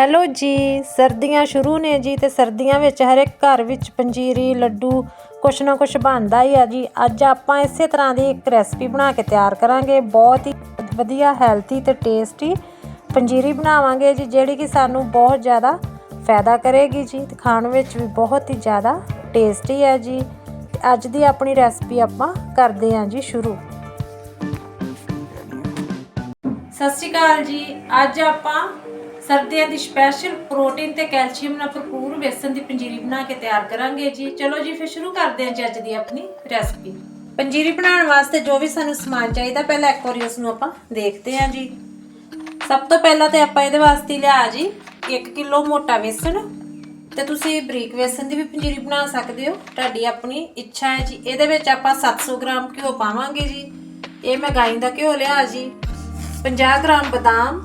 Hello ਜੀ, ਸਰਦੀਆਂ ਸ਼ੁਰੂ ਨੇ ਜੀ ਤੇ ਸਰਦੀਆਂ ਵਿੱਚ ਹਰ ਇੱਕ ਘਰ ਵਿੱਚ ਪੰਜੀਰੀ, ਲੱਡੂ ਕੁਛ ਨਾ ਕੁਛ ਬਣਦਾ ਹੀ ਆ ਜੀ। ਅੱਜ ਆਪਾਂ ਇਸੇ ਤਰ੍ਹਾਂ ਦੀ ਇੱਕ ਰੈਸਪੀ ਬਣਾ ਕੇ ਤਿਆਰ ਕਰਾਂਗੇ। ਬਹੁਤ ਹੀ ਵਧੀਆ ਹੈਲਥੀ ਤੇ ਟੇਸਟੀ ਪੰਜੀਰੀ ਬਣਾਵਾਂਗੇ ਜੀ, ਜਿਹੜੀ ਕਿ ਸਾਨੂੰ ਬਹੁਤ ਜ਼ਿਆਦਾ ਫਾਇਦਾ ਕਰੇਗੀ ਜੀ ਤੇ ਖਾਣ ਵਿੱਚ ਵੀ ਬਹੁਤ ਹੀ ਜ਼ਿਆਦਾ ਟੇਸਟੀ ਹੈ ਜੀ। ਤੇ ਅੱਜ ਦੀ ਆਪਣੀ ਰੈਸਪੀ ਆਪਾਂ ਕਰਦੇ ਹਾਂ ਜੀ ਸ਼ੁਰੂ। ਸਤਿ ਸ਼੍ਰੀ ਅਕਾਲ ਜੀ, ਅੱਜ ਆਪਾਂ ਸਰਦੀਆਂ ਦੀ ਸਪੈਸ਼ਲ ਪ੍ਰੋਟੀਨ ਤੇ ਕੈਲਸ਼ੀਅਮ ਨਾਲ ਭਰਪੂਰ ਬੇਸਨ ਦੀ ਪੰਜੀਰੀ ਬਣਾ ਕੇ ਤਿਆਰ ਕਰਾਂਗੇ ਜੀ। ਚਲੋ ਜੀ, ਫਿਰ ਸ਼ੁਰੂ ਕਰਦੇ ਹਾਂ ਜੀ ਅੱਜ ਦੀ ਆਪਣੀ ਰੈਸਪੀ ਪੰਜੀਰੀ ਬਣਾਉਣ ਵਾਸਤੇ ਜੋ ਵੀ ਸਾਨੂੰ ਸਮਾਨ ਚਾਹੀਦਾ, ਪਹਿਲਾਂ ਇੱਕ ਵਾਰੀ ਉਸ ਨੂੰ ਆਪਾਂ ਦੇਖਦੇ ਹਾਂ ਜੀ। ਸਭ ਤੋਂ ਪਹਿਲਾਂ ਤੇ ਆਪਾਂ ਇਹਦੇ ਵਾਸਤੇ ਲਿਆ ਜੀ 1 ਕਿਲੋ ਮੋਟਾ ਵੇਸਣ। ਤੇ ਤੁਸੀਂ ਬਰੀਕ ਵੇਸਣ ਦੀ ਵੀ ਪੰਜੀਰੀ ਬਣਾ ਸਕਦੇ ਹੋ। ਤੁਹਾਡੀ ਆਪਣੀ ਇੱਛਾ ਹੈ ਜੀ। ਇਹਦੇ ਵਿੱਚ ਆਪਾਂ 700 ਗ੍ਰਾਮ ਘਿਓ ਪਾਵਾਂਗੇ ਜੀ। ਇਹ ਮੈਂ ਗਾਈ ਦਾ ਘਿਓ ਲਿਆ ਜੀ। 50 ਗ੍ਰਾਮ ਬਦਾਮ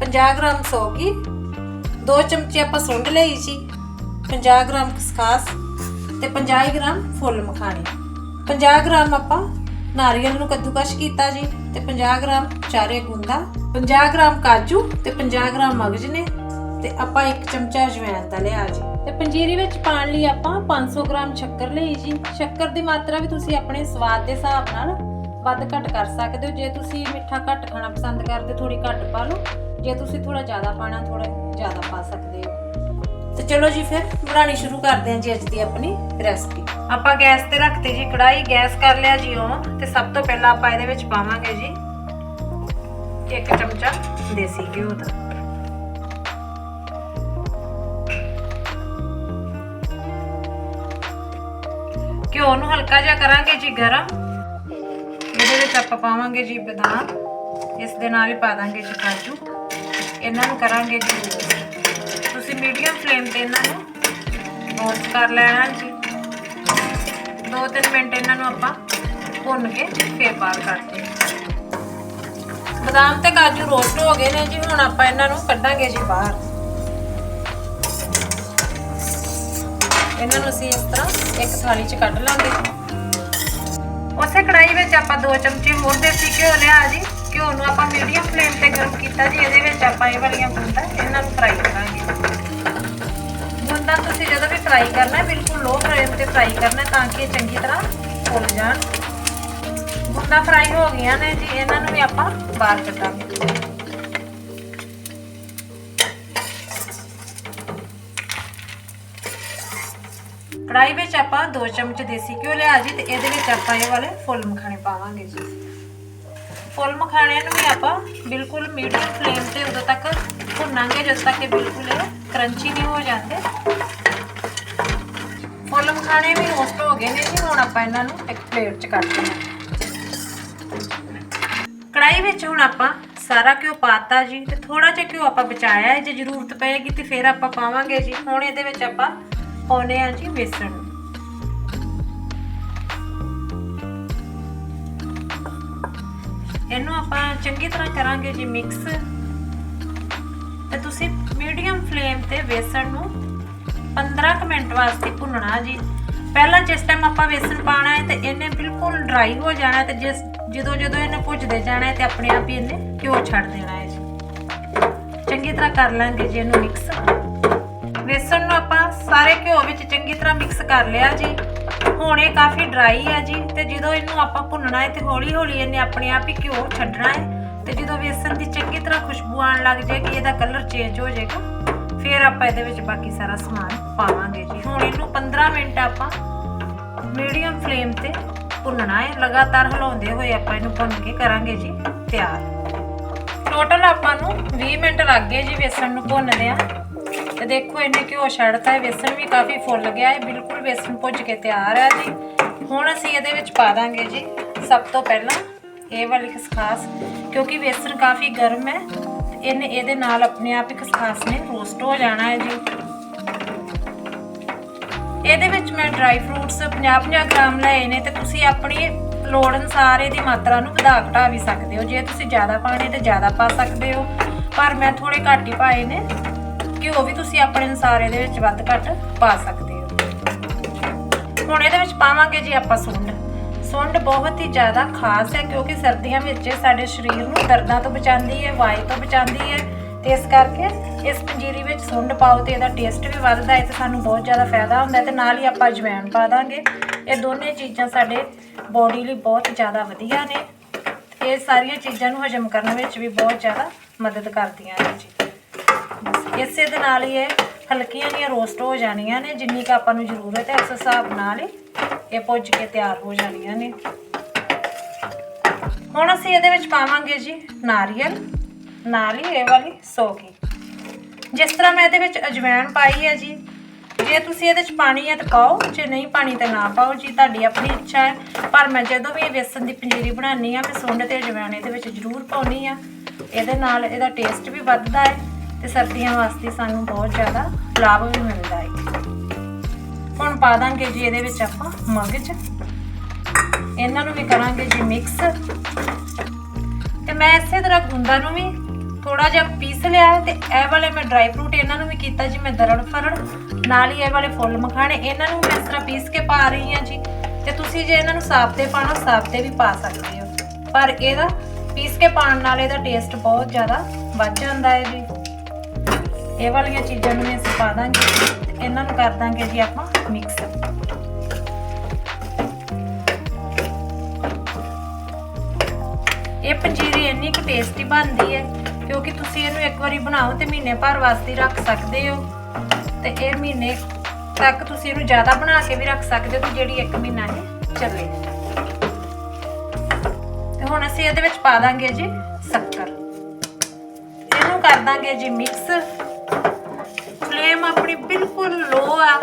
50 ਗ੍ਰਾਮ ਸੌਗੀ 2 ਚਮਚੇ ਆਪਾਂ ਸੁੰਡ ਲਈ ਜੀ 50 ਗ੍ਰਾਮ ਖਸਖਾਸ ਤੇ 50 ਗ੍ਰਾਮ ਫੁੱਲ ਮਖਾਣੇ। 50 ਗ੍ਰਾਮ ਆਪਾਂ ਨਾਰੀਅਲ ਨੂੰ ਕੱਦੂਕਸ਼ ਕੀਤਾ ਜੀ ਤੇ 50 ਗ੍ਰਾਮ ਚਾਰੇ ਗੁੰਦਾ 50 ਗ੍ਰਾਮ ਕਾਜੂ ਤੇ 50 ਗ੍ਰਾਮ ਮਗਜ ਨੇ ਤੇ ਆਪਾਂ 1 ਚਮਚਾ ਅਜਵਾਇਣ ਦਾ ਲਿਆ ਜੀ। ਤੇ ਪੰਜੀਰੀ ਵਿੱਚ ਪਾਣ ਲਈ ਆਪਾਂ 500 ਗ੍ਰਾਮ ਸ਼ੱਕਰ ਲਈ ਜੀ। ਸ਼ੱਕਰ ਦੀ ਮਾਤਰਾ ਵੀ ਤੁਸੀਂ ਆਪਣੇ ਸਵਾਦ ਦੇ ਹਿਸਾਬ ਨਾਲ ਵੱਧ ਘੱਟ ਕਰ ਸਕਦੇ ਹੋ। ਜੇ ਤੁਸੀਂ ਮਿੱਠਾ ਘੱਟ ਖਾਣਾ ਪਸੰਦ ਕਰਦੇ ਥੋੜੀ ਘੱਟ ਪਾ ਲਓ। ਜੇ ਤੁਸੀਂ ਥੋੜਾ ਜ਼ਿਆਦਾ ਪਾਣਾ ਥੋੜਾ ਜ਼ਿਆਦਾ ਪਾ ਸਕਦੇ ਹੋ। ਤੇ ਚਲੋ ਜੀ ਫਿਰ ਬਣਾਣੀ ਸ਼ੁਰੂ ਕਰਦੇ ਹਾਂ ਜੀ ਅੱਜ ਦੀ ਆਪਣੀ ਰੈਸਪੀ ਆਪਾਂ ਗੈਸ ਤੇ ਰੱਖਤੇ ਜੀ ਕੜਾਈ ਗੈਸ ਕਰ ਲਿਆ ਜੀ ਉਹ, ਤੇ ਸਭ ਤੋਂ ਪਹਿਲਾਂ ਆਪਾਂ ਇਹਦੇ ਵਿੱਚ ਪਾਵਾਂਗੇ ਜੀ ਇੱਕ ਚਮਚਾ ਦੇਸੀ ਘਿਓ ਦਾ। ਘਿਓ ਨੂੰ ਹਲਕਾ ਜਿਹਾ ਕਰਾਂਗੇ ਜੀ ਗਰਮ। ਇਹਦੇ ਵਿੱਚ ਆਪਾਂ ਪਾਵਾਂਗੇ ਜੀ ਬਦਾਮ। ਇਸ ਦੇ ਨਾਲ ਹੀ ਪਾ ਦਾਂਗੇ ਜੀ ਕਾਜੂ। ਇਹਨਾਂ ਨੂੰ ਕਰਾਂਗੇ ਜੀ। ਤੁਸੀਂ ਮੀਡੀਅਮ ਫਲੇਮ ਤੇ ਇਹਨਾਂ ਨੂੰ ਰੋਸਟ ਕਰ ਲੈਣਾ ਜੀ। 2-3 ਮਿੰਟ ਇਹਨਾਂ ਨੂੰ ਆਪਾਂ ਭੁੰਨ ਕੇ ਫੇਰ ਬਾਹਰ ਕੱਢਦੇ ਬਦਾਮ ਤੇ ਕਾਜੂ ਰੋਸਟ ਹੋ ਗਏ ਨੇ ਜੀ, ਹੁਣ ਆਪਾਂ ਇਹਨਾਂ ਨੂੰ ਕੱਢਾਂਗੇ ਜੀ ਬਾਹਰ। ਇਹਨਾਂ ਨੂੰ ਅਸੀਂ ਇਸ ਤਰ੍ਹਾਂ ਇੱਕ ਥਾਲੀ 'ਚ ਕੱਢ ਲਾਂਗੇ। ਉਸੇ ਕੜਾਈ ਵਿੱਚ ਆਪਾਂ 2 ਚਮਚੇ ਹੋਰ ਦੇਸੀ ਘਿਓ ਲਿਆ ਜੀ। ਘਿਓ ਨੂੰ ਆਪਾਂ ਮੀਡੀਅਮ ਫਲੇਮ ਤੇ ਗਰਮ ਕੀਤਾ ਜੀ, ਇਹਦੇ ਵਿੱਚ ਆਪਾਂ ਇਹ ਵਾਲੀਆਂ ਬੂੰਦਾਂ ਇਹਨਾਂ ਨੂੰ ਫਰਾਈ ਕਰਾਂਗੇ। ਬੂੰਦਾਂ ਤੁਸੀਂ ਜਦੋਂ ਵੀ ਫਰਾਈ ਕਰਨਾ, ਬਿਲਕੁਲ ਲੋ ਫਲੇਮ ਤੇ ਫਰਾਈ ਕਰਨਾ ਤਾਂ ਕਿ ਚੰਗੀ ਤਰ੍ਹਾਂ ਫੁੱਲ ਜਾਣ। ਬੂੰਦਾਂ ਫਰਾਈ ਹੋ ਗਈਆਂ ਨੇ ਜੀ, ਇਹਨਾਂ ਨੂੰ ਵੀ ਆਪਾਂ ਬਾਹਰ ਕੱਢਾਂਗੇ। ਕੜਾਈ ਵਿੱਚ ਆਪਾਂ 2 ਚਮਚ ਦੇਸੀ ਘਿਓ ਲਿਆ ਜੀ, ਤੇ ਇਹਦੇ ਵਿੱਚ ਆਪਾਂ ਇਹ ਵਾਲੇ ਫੁੱਲ ਮਖਾਣੇ ਪਾਵਾਂਗੇ ਜੀ। ਫੁੱਲ ਮਖਾਣਿਆਂ ਨੂੰ ਵੀ ਆਪਾਂ ਬਿਲਕੁਲ ਮੀਡੀਅਮ ਫਲੇਮ ਤੇ ਉਦੋਂ ਤੱਕ ਭੁੰਨਾਂਗੇ, ਜਦੋਂ ਤੱਕ ਇਹ ਬਿਲਕੁਲ ਕਰੰਚੀ ਨਹੀਂ ਹੋ ਜਾਂਦੇ। ਫੁੱਲ ਮਖਾਣੇ ਵੀ ਰੋਸਟ ਹੋ ਗਏ ਨੇ ਜੀ, ਹੁਣ ਆਪਾਂ ਇਹਨਾਂ ਨੂੰ ਇੱਕ ਪਲੇਟ 'ਚ ਕੱਢ ਲੈਣਾ ਕੜਾਈ ਵਿੱਚ ਹੁਣ ਆਪਾਂ ਸਾਰਾ ਘਿਓ ਪਾਤਾ ਜੀ, ਤੇ ਥੋੜਾ ਜਿਹਾ ਘਿਓ ਆਪਾਂ ਬਚਾਇਆ ਹੈ, ਜੇ ਜ਼ਰੂਰਤ ਪਏਗੀ ਤੇ ਫਿਰ ਆਪਾਂ ਪਾਵਾਂਗੇ ਜੀ। ਹੁਣ ਇਹਦੇ ਵਿੱਚ ਆਪਾਂ ਪਾਉਨੇ ਆ ਜੀ ਬੇਸਣ। ਇਹਨੂੰ ਆਪਾਂ ਚੰਗੀ ਤਰ੍ਹਾਂ ਕਰਾਂਗੇ ਜੀ ਮਿਕਸ ਤੇ ਤੁਸੀਂ ਮੀਡੀਅਮ ਫਲੇਮ ਤੇ ਵੇਸਣ ਨੂੰ 15 ਕੁ ਮਿੰਟ ਵਾਸਤੇ ਭੁੰਨਣਾ ਜੀ। ਪਹਿਲਾਂ ਜਿਸ ਟਾਈਮ ਆਪਾਂ ਵੇਸਣ ਪਾਣਾ ਹੈ ਤੇ ਇਹਨੇ ਬਿਲਕੁਲ ਡਰਾਈ ਹੋ ਜਾਣਾ ਤੇ ਜਿਸ ਜਦੋਂ ਜਦੋਂ ਇਹਨੇ ਭੁੱਜਦੇ ਜਾਣਾ ਹੈ ਤੇ ਆਪਣੇ ਆਪ ਹੀ ਇਹਨੇ ਘਿਓ ਛੱਡ ਦੇਣਾ ਹੈ ਜੀ। ਚੰਗੀ ਤਰ੍ਹਾਂ ਕਰ ਲਾਂਗੇ ਜੀ ਇਹਨੂੰ ਮਿਕਸ ਵੇਸਣ ਨੂੰ ਆਪਾਂ ਸਾਰੇ ਘਿਓ ਵਿੱਚ ਚੰਗੀ ਤਰ੍ਹਾਂ ਮਿਕਸ ਕਰ ਲਿਆ ਜੀ। ਹੁਣ ਇਹ ਕਾਫੀ ਡਰਾਈ ਹੈ ਜੀ, ਤੇ ਜਦੋਂ ਇਹਨੂੰ ਆਪਾਂ ਭੁੰਨਣਾ ਹੈ ਤੇ ਹੌਲੀ ਹੌਲੀ ਇਹਨੇ ਆਪਣੇ ਆਪ ਹੀ ਘਿਓ ਛੱਡਣਾ ਹੈ, ਤੇ ਜਦੋਂ ਬੇਸਣ ਦੀ ਚੰਗੀ ਤਰ੍ਹਾਂ ਖੁਸ਼ਬੂ ਆਉਣ ਲੱਗ ਜਾਏਗੀ, ਇਹਦਾ ਕਲਰ ਚੇਂਜ ਹੋ ਜਾਏਗਾ, ਫਿਰ ਆਪਾਂ ਇਹਦੇ ਵਿੱਚ ਬਾਕੀ ਸਾਰਾ ਸਮਾਨ ਪਾਵਾਂਗੇ ਜੀ। ਹੁਣ ਇਹਨੂੰ 15 ਮਿੰਟ ਆਪਾਂ ਮੀਡੀਅਮ ਫਲੇਮ ਤੇ ਭੁੰਨਣਾ ਹੈ, ਲਗਾਤਾਰ ਹਿਲਾਉਂਦੇ ਹੋਏ ਆਪਾਂ ਇਹਨੂੰ ਭੁੰਨ ਕੇ ਕਰਾਂਗੇ ਜੀ, ਤਿਆਰ। ਟੋਟਲ ਆਪਾਂ ਨੂੰ 20 ਮਿੰਟ ਲੱਗ ਗਏ ਜੀ ਵੇਸਣ ਨੂੰ ਭੁੰਨਦੇ ਆ ਤੇ ਦੇਖੋ ਇਹਨੇ ਘਿਓ ਛੱਡਤਾ ਹੈ ਵੇਸਣ ਵੀ ਕਾਫੀ ਫੁੱਲ ਗਿਆ ਹੈ ਬਿਲਕੁਲ ਵੇਸਣ ਭੁੱਜ ਕੇ ਤਿਆਰ ਹੈ ਜੀ। ਹੁਣ ਅਸੀਂ ਇਹਦੇ ਵਿੱਚ ਪਾ ਦਾਂਗੇ ਜੀ, ਸਭ ਤੋਂ ਪਹਿਲਾਂ ਇਹ ਵਾਲੀ ਖਸਖਾਸ, ਕਿਉਂਕਿ ਵੇਸਣ ਕਾਫੀ ਗਰਮ ਹੈ, ਇਹਨੇ ਇਹਦੇ ਨਾਲ ਆਪਣੇ ਆਪ ਹੀ ਖਸਖਾਸ ਨੇ ਰੋਸਟ ਹੋ ਜਾਣਾ ਹੈ ਜੀ। ਇਹਦੇ ਵਿੱਚ ਮੈਂ ਡਰਾਈ ਫਰੂਟਸ 50-50 ਗ੍ਰਾਮ ਲਏ ਨੇ ਤੇ ਤੁਸੀਂ ਆਪਣੀ ਲੋੜ ਅਨੁਸਾਰ ਇਹਦੀ ਮਾਤਰਾ ਨੂੰ ਵਧਾ ਘਟਾ ਵੀ ਸਕਦੇ ਹੋ। ਜੇ ਤੁਸੀਂ ਜ਼ਿਆਦਾ ਪਾਣੇ ਤੇ ਜ਼ਿਆਦਾ ਪਾ ਸਕਦੇ ਹੋ, ਪਰ ਮੈਂ ਥੋੜੇ ਘੱਟ ਹੀ ਪਾਏ ਨੇ। ਘਿਓ ਵੀ ਤੁਸੀਂ ਆਪਣੇ ਅਨੁਸਾਰ ਇਹਦੇ ਵਿੱਚ ਵੱਧ ਘੱਟ ਪਾ ਸਕਦੇ ਹੋ। ਹੁਣ ਇਹਦੇ ਵਿੱਚ ਪਾਵਾਂਗੇ ਜੀ ਆਪਾਂ ਸੁੰਡ। ਸੁੰਡ ਬਹੁਤ ਹੀ ਜ਼ਿਆਦਾ ਖਾਸ ਹੈ ਕਿਉਂਕਿ ਸਰਦੀਆਂ ਵਿੱਚ ਸਾਡੇ ਸਰੀਰ ਨੂੰ ਦਰਦਾਂ ਤੋਂ ਬਚਾਉਂਦੀ ਹੈ, ਵਾਈ ਤੋਂ ਬਚਾਉਂਦੀ ਹੈ ਤੇ ਇਸ ਕਰਕੇ ਇਸ ਪੰਜੀਰੀ ਵਿੱਚ ਸੁੰਡ ਪਾਓ ਤੇ ਇਹਦਾ ਟੇਸਟ ਵੀ ਵੱਧਦਾ ਹੈ ਤੇ ਸਾਨੂੰ ਬਹੁਤ ਜ਼ਿਆਦਾ ਫਾਇਦਾ ਹੁੰਦਾ ਹੈ ਤੇ ਨਾਲ ਹੀ ਆਪਾਂ ਅਜਵਾਇਣ ਪਾ ਦਾਂਗੇ। ਇਹ ਦੋਨੇ ਚੀਜ਼ਾਂ ਸਾਡੇ ਬੋਡੀ ਲਈ ਬਹੁਤ ਜ਼ਿਆਦਾ ਵਧੀਆ ਨੇ। ਇਹ ਸਾਰੀਆਂ ਚੀਜ਼ਾਂ ਨੂੰ ਹਜਮ ਕਰਨ ਵਿੱਚ ਵੀ ਬਹੁਤ ਜ਼ਿਆਦਾ ਮਦਦ ਕਰਦੀਆਂ ਨੇ ਜੀ। ਇਸੇ ਦੇ ਨਾਲ ਹੀ ਇਹ ਹਲਕੀਆਂ ਜਿਹੀਆਂ ਰੋਸਟ ਹੋ ਜਾਣੀਆਂ ਨੇ, ਜਿੰਨੀ ਕੁ ਆਪਾਂ ਨੂੰ ਜ਼ਰੂਰਤ ਹੈ ਉਸ ਹਿਸਾਬ ਨਾਲ ਹੀ ਇਹ ਭੁੱਜ ਕੇ ਤਿਆਰ ਹੋ ਜਾਣੀਆਂ ਨੇ। ਹੁਣ ਅਸੀਂ ਇਹਦੇ ਵਿੱਚ ਪਾਵਾਂਗੇ ਜੀ ਨਾਰੀਅਲ ਨਾਲ ਹੀ ਇਹ ਵਾਲੀ ਸੌਗੀ। ਜਿਸ ਤਰ੍ਹਾਂ ਮੈਂ ਇਹਦੇ ਵਿੱਚ ਅਜਵਾਇਣ ਪਾਈ ਹੈ ਜੀ, ਜੇ ਤੁਸੀਂ ਇਹਦੇ ਚ ਪਾਣੀ ਹੈ ਤਾਂ ਪਾਓ, ਜੇ ਨਹੀਂ ਪਾਣੀ ਤਾਂ ਨਾ ਪਾਓ ਜੀ, ਤੁਹਾਡੀ ਆਪਣੀ ਇੱਛਾ ਹੈ। ਪਰ ਮੈਂ ਜਦੋਂ ਵੀ ਇਹ ਵੇਸਣ ਦੀ ਪੰਜੀਰੀ ਬਣਾਉਣੀ ਆ ਮੈਂ ਸੁੰਡ ਤੇ ਅਜਵਾਇਣ ਇਹਦੇ ਵਿੱਚ ਜ਼ਰੂਰ ਪਾਉਣੀ ਆ ਇਹਦੇ ਨਾਲ ਇਹਦਾ ਟੇਸਟ ਵੀ ਵੱਧਦਾ ਹੈ। ਤੇ ਸਰਦੀਆਂ ਵਾਸਤੇ ਸਾਨੂੰ ਬਹੁਤ ਜ਼ਿਆਦਾ ਲਾਭ ਵੀ ਮਿਲਦਾ ਹੈ। ਹੁਣ ਪਾ ਦਾਂਗੇ ਜੀ ਇਹਦੇ ਵਿੱਚ ਆਪਾਂ ਮਗਜ। ਇਹਨਾਂ ਨੂੰ ਵੀ ਕਰਾਂਗੇ ਜੀ ਮਿਕਸ ਤੇ ਮੈਂ ਇਸੇ ਤਰ੍ਹਾਂ ਗੁੰਦਾ ਨੂੰ ਵੀ ਥੋੜਾ ਜਿਹਾ ਪੀਸ ਲਿਆ ਹੈ ਤੇ ਇਹ ਵਾਲੇ ਮੈਂ ਡਰਾਈ ਫਰੂਟ ਇਹਨਾਂ ਨੂੰ ਵੀ ਕੀਤਾ ਜੀ, ਮੈਂ ਦਰੜ ਫਰੜ। ਨਾਲ ਹੀ ਇਹ ਵਾਲੇ ਫੁੱਲ ਮਖਾਣੇ, ਇਹਨਾਂ ਨੂੰ ਮੈਂ ਇਸ ਤਰ੍ਹਾਂ ਪੀਸ ਕੇ ਪਾ ਰਹੀ ਹਾਂ ਜੀ। ਤੇ ਤੁਸੀਂ ਜੇ ਇਹਨਾਂ ਨੂੰ ਸਾਬਤੇ ਪਾਣਾ ਸਾਫ਼ਤੇ ਵੀ ਪਾ ਸਕਦੇ ਹੋ। ਪਰ ਇਹਦਾ ਪੀਸ ਕੇ ਪਾਣ ਨਾਲ ਇਹਦਾ ਟੇਸਟ ਬਹੁਤ ਜ਼ਿਆਦਾ ਵੱਧ ਜਾਂਦਾ ਹੈ ਜੀ। ਇਹ ਵਾਲੀਆਂ ਚੀਜ਼ਾਂ ਨੂੰ ਵੀ ਅਸੀਂ ਪਾ ਦਾਂਗੇ ਤੇ ਇਹਨਾਂ ਨੂੰ ਕਰ ਦਾਂਗੇ ਜੀ ਆਪਾਂ ਮਿਕਸ ਇਹ ਪੰਜੀਰੀ ਇੰਨੀ ਕੁ ਟੇਸਟੀ ਬਣਦੀ ਹੈ ਕਿਉਂਕਿ ਤੁਸੀਂ ਇਹਨੂੰ ਇੱਕ ਵਾਰੀ ਬਣਾਓ ਤੇ ਮਹੀਨੇ ਭਰ ਵਾਸਤੇ ਰੱਖ ਸਕਦੇ ਹੋ। ਤੇ ਇਹ ਮਹੀਨੇ ਤੱਕ ਤੁਸੀਂ ਇਹਨੂੰ ਜ਼ਿਆਦਾ ਬਣਾ ਕੇ ਵੀ ਰੱਖ ਸਕਦੇ ਹੋ ਕਿ ਜਿਹੜੀ ਇੱਕ ਮਹੀਨਾ ਇਹ ਚੱਲੇ। ਤੇ ਹੁਣ ਅਸੀਂ ਇਹਦੇ ਵਿੱਚ ਪਾ ਦਾਂਗੇ ਜੀ ਸ਼ੱਕਰ। ਇਹਨੂੰ ਕਰ ਦਾਂਗੇ ਜੀ ਮਿਕਸ ਫਲੇਮ ਆਪਣੀ ਬਿਲਕੁਲ ਲੋ ਆ।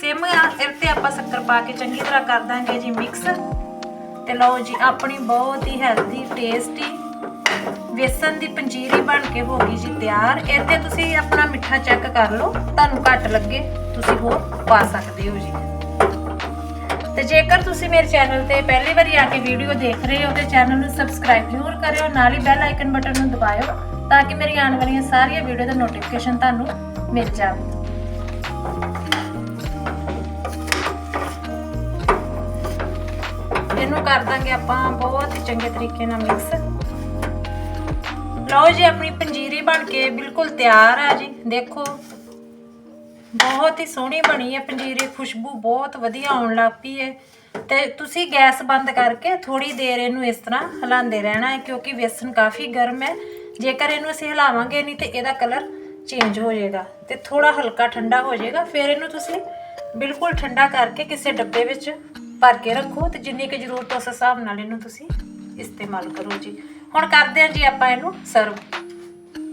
ਸਿਮ ਆ ਤੇ ਆਪਾਂ ਸ਼ੱਕਰ ਪਾ ਕੇ ਚੰਗੀ ਤਰ੍ਹਾਂ ਕਰ ਦਾਂਗੇ ਜੀ ਮਿਕਸ ਤੇ ਲਓ ਜੀ, ਆਪਣੀ ਬਹੁਤ ਹੀ ਹੈਲਦੀ ਟੇਸਟੀ ਵੇਸਣ ਦੀ ਪੰਜੀਰੀ ਬਣ ਕੇ ਹੋ ਗਈ ਜੀ ਤਿਆਰ। ਇੱਥੇ ਤੁਸੀਂ ਆਪਣਾ ਮਿੱਠਾ ਚੈੱਕ ਕਰ ਲਓ, ਤੁਹਾਨੂੰ ਘੱਟ ਲੱਗੇ, ਤੁਸੀਂ ਹੋਰ ਪਾ ਸਕਦੇ ਹੋ ਜੀ। ਤੇ ਜੇਕਰ ਤੁਸੀਂ ਮੇਰੇ ਚੈਨਲ ਤੇ ਪਹਿਲੀ ਵਾਰੀ ਆ ਕੇ ਵੀਡੀਓ ਦੇਖ ਰਹੇ ਹੋ, ਤੇ ਚੈਨਲ ਨੂੰ ਸਬਸਕ੍ਰਾਈਬ ਜ਼ਰੂਰ ਕਰਿਓ, ਨਾਲ ਹੀ ਬੈਲ ਆਈਕਨ ਬਟਨ ਨੂੰ ਦਬਾਇਓ। ਤਾਂ ਕਿ ਮੇਰੀ ਆਉਣ ਵਾਲੀਆਂ ਸਾਰੀਆਂ ਵੀਡੀਓ ਦਾ ਨੋਟੀਫਿਕੇਸ਼ਨ ਤੁਹਾਨੂੰ ਮਿਲ ਜਾਵੇ। ਇਹਨੂੰ ਕਰ ਦਾਂਗੇ ਆਪਾਂ ਬਹੁਤ ਹੀ ਚੰਗੇ ਤਰੀਕੇ ਨਾਲ ਮਿਕਸ ਲਓ ਜੀ, ਆਪਣੀ ਪੰਜੀਰੀ ਬਣ ਕੇ ਬਿਲਕੁਲ ਤਿਆਰ ਆ ਜੀ। ਦੇਖੋ, ਬਹੁਤ ਹੀ ਸੋਹਣੀ ਬਣੀ ਹੈ ਪੰਜੀਰੀ, ਖੁਸ਼ਬੂ ਬਹੁਤ ਵਧੀਆ ਆਉਣ ਲੱਗ ਪਈ ਹੈ। ਤੇ ਤੁਸੀਂ ਗੈਸ ਬੰਦ ਕਰਕੇ ਥੋੜੀ ਦੇਰ ਇਹਨੂੰ ਇਸ ਤਰ੍ਹਾਂ ਹਿਲਾਉਂਦੇ ਰਹਿਣਾ ਹੈ, ਕਿਉਂਕਿ ਵੇਸਣ ਕਾਫੀ ਗਰਮ ਹੈ। ਜੇਕਰ ਇਹਨੂੰ ਅਸੀਂ ਹਿਲਾਵਾਂਗੇ ਨਹੀਂ ਤੇ ਇਹਦਾ ਕਲਰ ਚੇਂਜ ਹੋ ਜਾਏਗਾ ਤੇ ਥੋੜਾ ਹਲਕਾ ਠੰਡਾ ਹੋ ਜਾਏਗਾ, ਫਿਰ ਇਹਨੂੰ ਤੁਸੀਂ ਬਿਲਕੁਲ ਠੰਡਾ ਕਰਕੇ ਕਿਸੇ ਡੱਬੇ ਵਿੱਚ ਭਰ ਕੇ ਰੱਖੋ ਤੇ ਜਿੰਨੀ ਕੁ ਜ਼ਰੂਰਤ ਉਸ ਹਿਸਾਬ ਨਾਲ ਇਹਨੂੰ ਤੁਸੀਂ ਇਸਤੇਮਾਲ ਕਰੋ ਜੀ। ਹੁਣ ਕਰਦੇ ਹਾਂ ਜੀ ਆਪਾਂ ਇਹਨੂੰ ਸਰਵ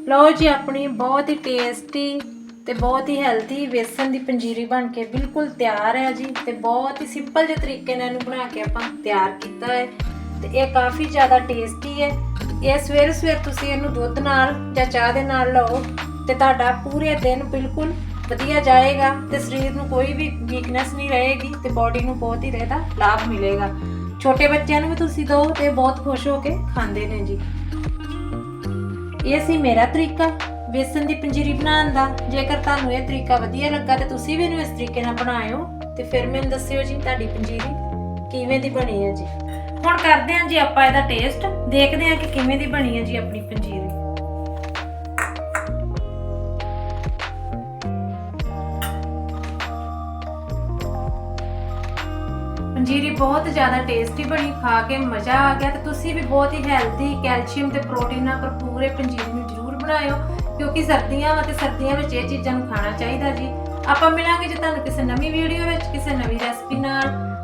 ਲਓ ਜੀ, ਆਪਣੀ ਬਹੁਤ ਹੀ ਟੇਸਟੀ ਤੇ ਬਹੁਤ ਹੀ ਹੈਲਥੀ ਵੇਸਣ ਦੀ ਪੰਜੀਰੀ ਬਣ ਕੇ ਬਿਲਕੁਲ ਤਿਆਰ ਹੈ ਜੀ ਤੇ ਬਹੁਤ ਹੀ ਸਿੰਪਲ ਜਿਹੇ ਤਰੀਕੇ ਨਾਲ ਇਹਨੂੰ ਬਣਾ ਕੇ ਆਪਾਂ ਤਿਆਰ ਕੀਤਾ ਹੈ ਤੇ ਇਹ ਕਾਫੀ ਜ਼ਿਆਦਾ ਟੇਸਟੀ ਹੈ। ਇਹ ਸਵੇਰ ਸਵੇਰ ਤੁਸੀਂ ਇਹਨੂੰ ਦੁੱਧ ਨਾਲ ਜਾਂ ਚਾਹ ਦੇ ਨਾਲ ਲਓ ਤੇ ਤੁਹਾਡਾ ਪੂਰੇ ਦਿਨ ਬਿਲਕੁਲ ਵਧੀਆ ਜਾਏਗਾ ਤੇ ਸਰੀਰ ਨੂੰ ਕੋਈ ਵੀ ਵੀਕਨੈਸ ਨਹੀਂ ਰਹੇਗੀ ਤੇ ਬਾਡੀ ਨੂੰ ਬਹੁਤ ਹੀ ਇਹਦਾ ਲਾਭ ਮਿਲੇਗਾ। ਛੋਟੇ ਬੱਚਿਆਂ ਨੂੰ ਵੀ ਤੁਸੀਂ ਦਿਓ ਤੇ ਬਹੁਤ ਖੁਸ਼ ਹੋ ਕੇ ਖਾਂਦੇ ਨੇ ਜੀ। ਇਹ ਸੀ ਮੇਰਾ ਤਰੀਕਾ ਵੇਸਣ ਦੀ ਪੰਜੀਰੀ ਬਣਾਉਣ ਦਾ। ਜੇਕਰ ਤੁਹਾਨੂੰ ਇਹ ਤਰੀਕਾ ਵਧੀਆ ਲੱਗਾ ਤੇ ਤੁਸੀਂ ਵੀ ਇਹਨੂੰ ਇਸ ਤਰੀਕੇ ਨਾਲ ਬਣਾਇਓ ਤੇ ਫਿਰ ਮੈਨੂੰ ਦੱਸਿਓ ਜੀ ਤੁਹਾਡੀ ਪੰਜੀਰੀ ਕਿਵੇਂ ਦੀ ਬਣੀ ਹੈ ਜੀ? ਹੁਣ ਕਰਦੇ ਹਾਂ ਜੀ ਆਪਾਂ ਇਹਦਾ ਟੇਸਟ ਦੇਖਦੇ ਹਾਂ ਕਿ ਕਿਵੇਂ ਦੀ ਬਣੀ ਹੈ ਜੀ ਆਪਣੀ ਪੰਜੀਰੀ। ਪੰਜੀਰੀ ਬਹੁਤ ਜ਼ਿਆਦਾ ਟੇਸਟੀ ਬਣੀ, ਖਾ ਕੇ ਮਜ਼ਾ ਆ ਗਿਆ ਤੇ ਤੁਸੀਂ ਵੀ ਬਹੁਤ ਹੀ ਹੈਲਦੀ ਕੈਲਸ਼ੀਅਮ ਤੇ ਪ੍ਰੋਟੀਨ ਨਾਲ ਭਰਪੂਰ ਇਹ ਪੰਜੀਰੀ ਨੂੰ ਜ਼ਰੂਰ ਬਣਾਇਓ, ਕਿਉਂਕਿ ਸਰਦੀਆਂ ਵਾ ਤੇ ਸਰਦੀਆਂ ਵਿੱਚ ਇਹ ਚੀਜ਼ਾਂ ਨੂੰ ਖਾਣਾ ਚਾਹੀਦਾ ਜੀ। ਆਪਾਂ ਮਿਲਾਂਗੇ ਜੇ ਤੁਹਾਨੂੰ ਕਿਸੇ ਨਵੀਂ ਵੀਡੀਓ ਵਿੱਚ, ਕਿਸੇ ਨਵੀਂ ਰੈਸਪੀ ਨਾਲ।